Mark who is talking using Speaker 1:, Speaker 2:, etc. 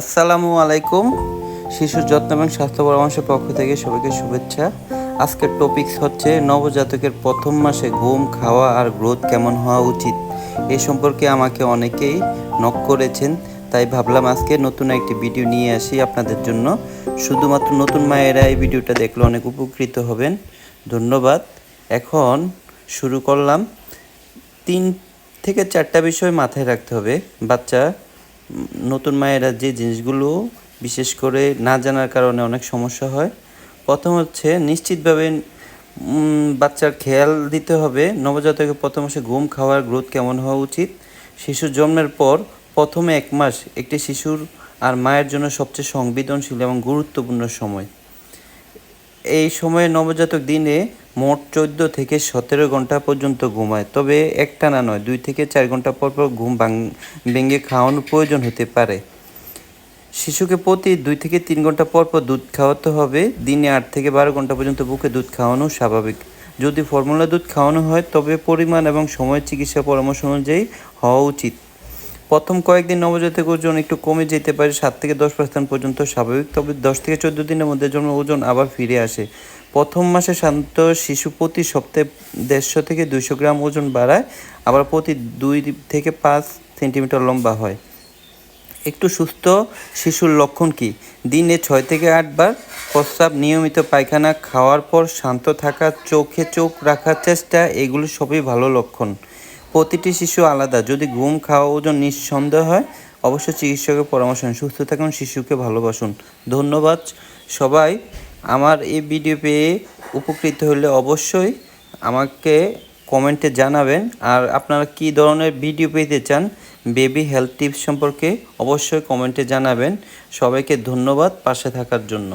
Speaker 1: আসসালামু আলাইকুম, শিশুর যত্ন এবং স্বাস্থ্য পরামর্শের পক্ষ থেকে সবাইকে শুভেচ্ছা। আজকের টপিকস হচ্ছে নবজাতকের প্রথম মাসে ঘুম, খাওয়া আর গ্রোথ কেমন হওয়া উচিত। এ সম্পর্কে আমাকে অনেকেই নক করেছেন, তাই ভাবলাম আজকে নতুন একটি ভিডিও নিয়ে আসি আপনাদের জন্য। শুধুমাত্র নতুন মায়েরা এই ভিডিওটা দেখলে অনেক উপকৃত হবেন। ধন্যবাদ। এখন শুরু করলাম। তিন থেকে চারটা বিষয় মাথায় রাখতে হবে। বাচ্চা নতুন মায়েরা যে জিনিসগুলো বিশেষ করে না জানার কারণে অনেক সমস্যা হয়। প্রথম হচ্ছে নিশ্চিতভাবে বাচ্চার খেয়াল দিতে হবে। নবজাতকের প্রথম মাসে ঘুম খাওয়ার গ্রোথ কেমন হওয়া উচিত? শিশু জন্মের পর প্রথমে এক মাস একটি শিশুর আর মায়ের জন্য সবচেয়ে সংবেদনশীল এবং গুরুত্বপূর্ণ সময়। এই সময়ে নবজাতক দিনে মোট চোদ্দ থেকে সতেরো ঘণ্টা পর্যন্ত ঘুমায়। তবে একটানা নয়, দুই থেকে চার ঘণ্টা পর পর ঘুম ভাঙ- খাওয়ানোর প্রয়োজন হতে পারে। শিশুকে প্রতি দুই থেকে তিন ঘণ্টা পর পর দুধ খাওয়াতে হবে। দিনে আট থেকে বারো ঘণ্টা পর্যন্ত বুকে দুধ খাওয়ানো স্বাভাবিক। যদি ফর্মুলা দুধ খাওয়ানো হয়, তবে পরিমাণ এবং সময় চিকিৎসা পরামর্শ অনুযায়ী হওয়া উচিত। প্রথম কয়েকদিন নবজাতক ওজন একটু কমে যেতে পারে, সাত থেকে দশ পার্সেন্ট পর্যন্ত স্বাভাবিক। তবে দশ থেকে চোদ্দ দিনের মধ্যে জন্ম ওজন আবার ফিরে আসে। প্রথম মাসে শান্ত শিশু প্রতি সপ্তাহে দেড়শো থেকে দুইশো গ্রাম ওজন বাড়ায়, আবার প্রতি দুই থেকে পাঁচ সেন্টিমিটার লম্বা হয়। একটু সুস্থ শিশুর লক্ষণ কি? দিনে ছয় থেকে আটবার প্রস্রাব, নিয়মিত পায়খানা খাওয়ার পর শান্ত থাকা, চোখে চোখ রাখার চেষ্টা, এগুলো সবই ভালো লক্ষণ। প্রতিটি শিশু আলাদা। যদি ঘুম খাওয়া ওজন নিঃসন্দেহ হয় অবশ্যই চিকিৎসকের পরামর্শ সুস্থ থাকুন, শিশুকে ভালোবাসুন। ধন্যবাদ সবাই। আমার এই ভিডিও পেয়ে উপকৃত হলে অবশ্যই আমাকে কমেন্টে জানাবেন। আর আপনারা কী ধরনের ভিডিও পেতে চান, বেবি হেলথ টিপস সম্পর্কে অবশ্যই কমেন্টে জানাবেন। সবাইকে ধন্যবাদ পাশে থাকার জন্য।